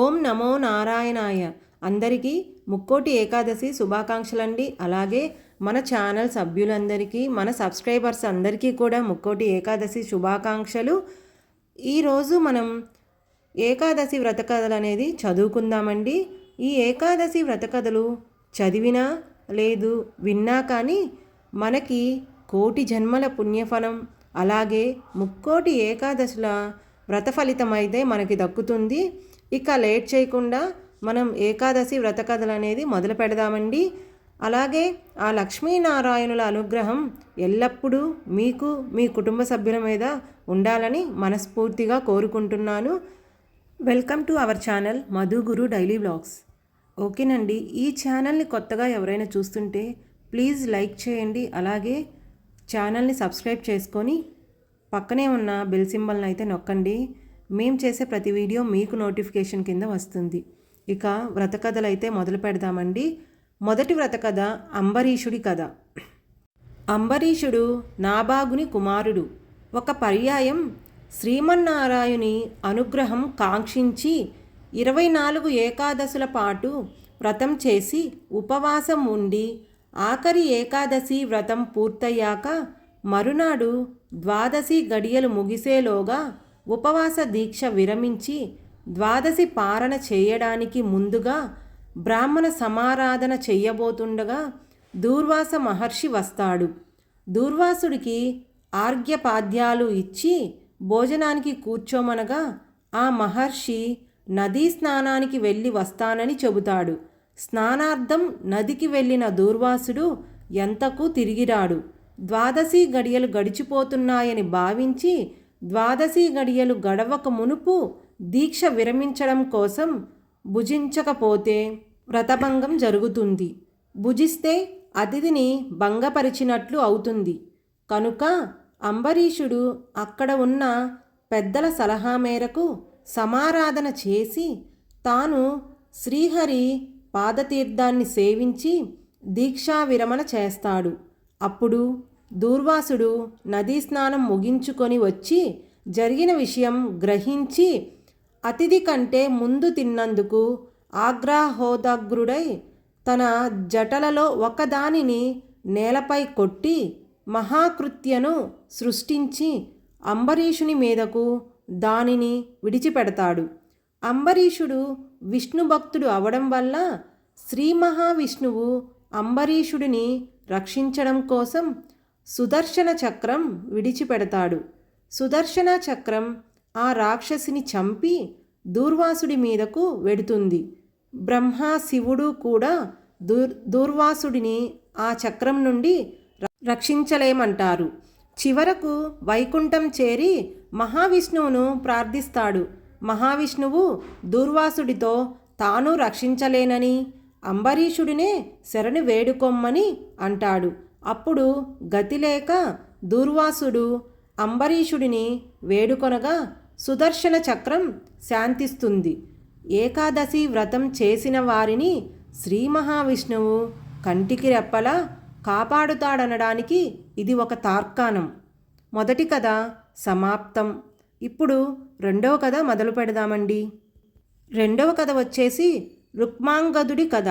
ఓం నమో నారాయణాయ. అందరికీ ముక్కోటి ఏకాదశి శుభాకాంక్షలండి. అలాగే మన ఛానల్ సభ్యులందరికీ మన సబ్స్క్రైబర్స్ అందరికీ కూడా ముక్కోటి ఏకాదశి శుభాకాంక్షలు. ఈరోజు మనం ఏకాదశి వ్రతకథలు అనేది చదువుకుందామండి. ఈ ఏకాదశి వ్రతకథలు చదివినా లేదు విన్నా కానీ మనకి కోటి జన్మల పుణ్యఫలం అలాగే ముక్కోటి ఏకాదశుల వ్రత ఫలితం అయితే మనకి దక్కుతుంది. ఇక లేట్ చేయకుండా మనం ఏకాదశి వ్రత కథలు అనేది మొదలు పెడదామండి. అలాగే ఆ లక్ష్మీనారాయణుల అనుగ్రహం ఎల్లప్పుడూ మీకు మీ కుటుంబ సభ్యుల మీద ఉండాలని మనస్ఫూర్తిగా కోరుకుంటున్నాను. Welcome to our channel Madhuguru daily blogs ఓకేనండి ఈ ఛానల్ని కొత్తగా ఎవరైనా చూస్తుంటే ప్లీజ్ లైక్ చేయండి. అలాగే ఛానల్ని సబ్స్క్రైబ్ చేసుకొని పక్కనే ఉన్న బెల్ సింబల్ని అయితే నొక్కండి. మేము చేసే ప్రతి వీడియో మీకు నోటిఫికేషన్ కింద వస్తుంది. ఇక వ్రతకథలు అయితే మొదలు పెడదామండి. మొదటి వ్రతకథ అంబరీషుడి కథ. అంబరీషుడు నాబాగుని కుమారుడు. ఒక పర్యాయం శ్రీమన్నారాయుని అనుగ్రహం కాంక్షించి ఇరవై నాలుగు ఏకాదశుల పాటు వ్రతం చేసి ఉపవాసం ఉండి ఆఖరి ఏకాదశి వ్రతం పూర్తయ్యాక మరునాడు ద్వాదశి గడియలు ముగిసేలోగా ఉపవాస దీక్ష విరమించి ద్వాదశి పారణ చేయడానికి ముందుగా బ్రాహ్మణ సమారాధన చెయ్యబోతుండగా దూర్వాస మహర్షి వస్తాడు. దూర్వాసుడికి ఆర్ఘ్యపాద్యాలు ఇచ్చి భోజనానికి కూర్చోమనగా ఆ మహర్షి నదీ స్నానానికి వెళ్ళి వస్తానని చెబుతాడు. స్నానార్థం నదికి వెళ్ళిన దూర్వాసుడు ఎంతకు తిరిగిరాడు? ద్వాదశి గడియలు గడిచిపోతున్నాయని భావించి ద్వాదశి గడియలు గడవక మునుపు దీక్ష విరమించడం కోసం భుజించకపోతే వ్రతభంగం జరుగుతుంది. భుజిస్తే అతిథిని భంగపరిచినట్లు అవుతుంది. కనుక అంబరీషుడు అక్కడ ఉన్న పెద్దల సలహా మేరకు సమారాధన చేసి తాను శ్రీహరి పాదతీర్థాన్ని సేవించి దీక్షా విరమణ చేస్తాడు. అప్పుడు దూర్వాసుడు నదీ స్నానం ముగించుకొని వచ్చి జరిగిన విషయం గ్రహించి అతిథి కంటే ముందు తిన్నందుకు ఆగ్రహోదగ్రుడై తన జటలలో ఒకదానిని నేలపై కొట్టి మహాకృత్యను సృష్టించి అంబరీషుని మీదకు దానిని విడిచిపెడతాడు. అంబరీషుడు విష్ణు భక్తుడు అవడం వల్ల శ్రీ మహావిష్ణువు అంబరీషుడిని రక్షించడం కోసం సుదర్శన చక్రం విడిచిపెడతాడు. సుదర్శన చక్రం ఆ రాక్షసిని చంపి దూర్వాసుడి మీదకు వెడుతుంది. బ్రహ్మ శివుడు కూడా దూర్ దూర్వాసుడిని ఆ చక్రం నుండి రక్షించలేమంటారు. చివరకు వైకుంఠం చేరి మహావిష్ణువును ప్రార్థిస్తాడు. మహావిష్ణువు దూర్వాసుడితో తాను రక్షించలేనని అంబరీషుడినే శరణు వేడుకొమ్మని అంటాడు. అప్పుడు గతిలేక దూర్వాసుడు అంబరీషుడిని వేడుకొనగా సుదర్శన చక్రం శాంతిస్తుంది. ఏకాదశి వ్రతం చేసిన వారిని శ్రీ మహావిష్ణువు కంటికి రెప్పలా కాపాడుతాడనడానికి ఇది ఒక తార్కాణం. మొదటి కథ సమాప్తం. ఇప్పుడు రెండవ కథ మొదలు పెడదామండి. రెండవ కథ వచ్చేసి రుక్మాంగదుడి కథ.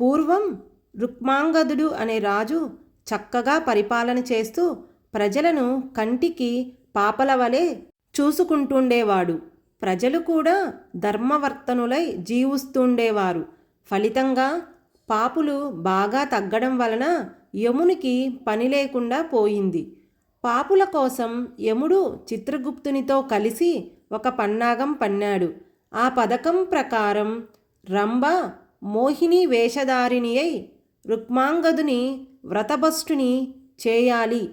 పూర్వం రుక్మాంగదుడు అనే రాజు చక్కగా పరిపాలన చేస్తూ ప్రజలను కంటికి పాపల వలె చూసుకుంటుండేవాడు. ప్రజలు కూడా ధర్మవర్తనులై జీవిస్తుండేవారు. ఫలితంగా పాపులు బాగా తగ్గడం వలన యమునికి పని లేకుండా పోయింది. పాపుల కోసం యముడు చిత్రగుప్తునితో కలిసి ఒక పన్నాగం పన్నాడు. ఆ పథకం ప్రకారం రంభ మోహిని వేషధారిణి అయి రుక్మాంగదుని వ్రతభష్టుని చేయాలి.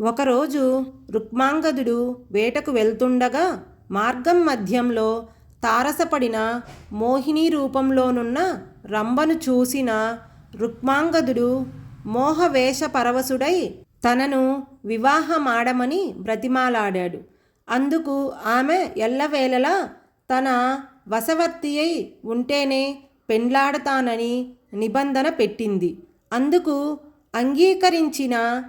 ఒకరోజు రుక్మాంగదుడు వేటకు వెళ్తుండగా మార్గం మధ్యంలో తారసపడిన మోహిని రూపంలోనున్న రంభను చూసిన రుక్మాంగదుడు మోహవేష పరవశుడై తనను వివాహమాడమని బ్రతిమాలాడాడు. అందుకు ఆమె ఎల్లవేళలా తన వశవర్తి అయి ఉంటేనే పెండ్లాడతానని నిబంధన పెట్టింది. అందుకు అంగీకరించిన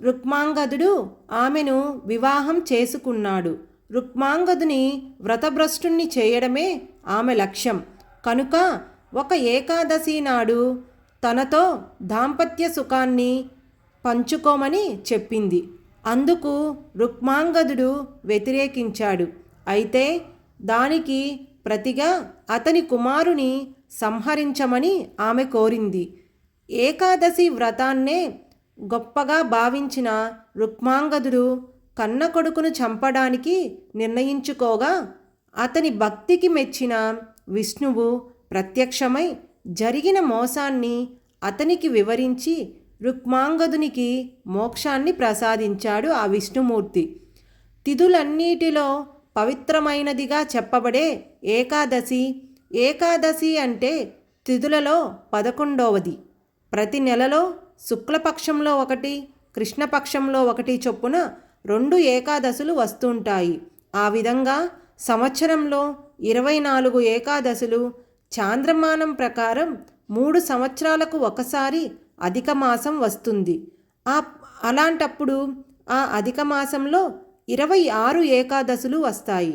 రుక్మాంగదుడు ఆమెను వివాహం చేసుకున్నాడు. రుక్మాంగదుని వ్రతభ్రష్టుణ్ణి చేయడమే ఆమె లక్ష్యం. కనుక ఒక ఏకాదశి నాడు తనతో దాంపత్య సుఖాన్ని పంచుకోమని చెప్పింది. అందుకు రుక్మాంగదుడు వ్యతిరేకించాడు. అయితే దానికి ప్రతిగా అతని కుమారుని సంహరించమని ఆమె కోరింది. ఏకాదశి వ్రతాన్నే గొప్పగా భావించిన రుక్మాంగదుడు కన్న కొడుకును చంపడానికి నిర్ణయించుకోగా అతని భక్తికి మెచ్చిన విష్ణువు ప్రత్యక్షమై జరిగిన మోసాన్ని అతనికి వివరించి రుక్మాంగదునికి మోక్షాన్ని ప్రసాదించాడు ఆ విష్ణుమూర్తి. తిథులన్నిటిలో పవిత్రమైనదిగా చెప్పబడే ఏకాదశి ఏకాదశి అంటే తిథులలో పదకొండవది. ప్రతి నెలలో శుక్లపక్షంలో ఒకటి కృష్ణపక్షంలో ఒకటి చొప్పున రెండు ఏకాదశులు వస్తుంటాయి. ఆ విధంగా సంవత్సరంలో ఇరవై నాలుగు ఏకాదశులు చాంద్రమానం ప్రకారం మూడు సంవత్సరాలకు ఒకసారి అధిక మాసం వస్తుంది. ఆ అలాంటప్పుడు ఆ అధిక మాసంలో ఇరవై ఆరు ఏకాదశులు వస్తాయి.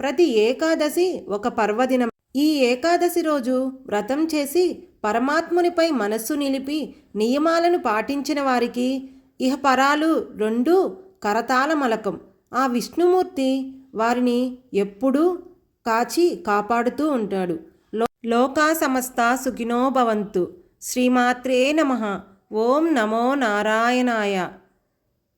ప్రతి ఏకాదశి ఒక పర్వదినం. ఈ ఏకాదశి రోజు వ్రతం చేసి పరమాత్మునిపై మనస్సు నిలిపి నియమాలను పాటించిన వారికి ఇహపరాలు రెండూ కరతాళమలకం ఆ విష్ణుమూర్తి వారిని ఎప్పుడూ కాచి కాపాడుతూ ఉంటాడు. లో లోకా సమస్త సుఖినో భవంతు. శ్రీమాత్రే నమ. ఓం నమో నారాయణాయ.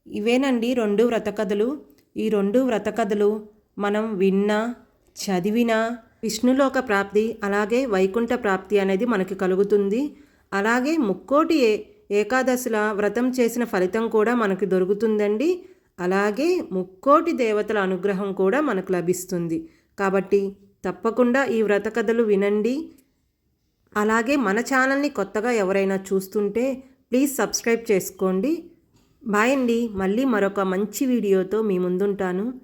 ఇవేనండి రెండు వ్రతకథలు. ఈ రెండు వ్రతకథలు మనం విన్నా చదివినా విష్ణులోక ప్రాప్తి అలాగే వైకుంఠ ప్రాప్తి అనేది మనకి కలుగుతుంది. అలాగే ముక్కోటి ఏ ఏకాదశుల వ్రతం చేసిన ఫలితం కూడా మనకు దొరుకుతుందండి. అలాగే ముక్కోటి దేవతల అనుగ్రహం కూడా మనకు లభిస్తుంది. కాబట్టి తప్పకుండా ఈ వ్రత కథలు వినండి. అలాగే మన ఛానల్ని కొత్తగా ఎవరైనా చూస్తుంటే ప్లీజ్ సబ్స్క్రైబ్ చేసుకోండి. బాయ్ అండి. మళ్ళీ మరొక మంచి వీడియోతో మీ ముందుంటాను.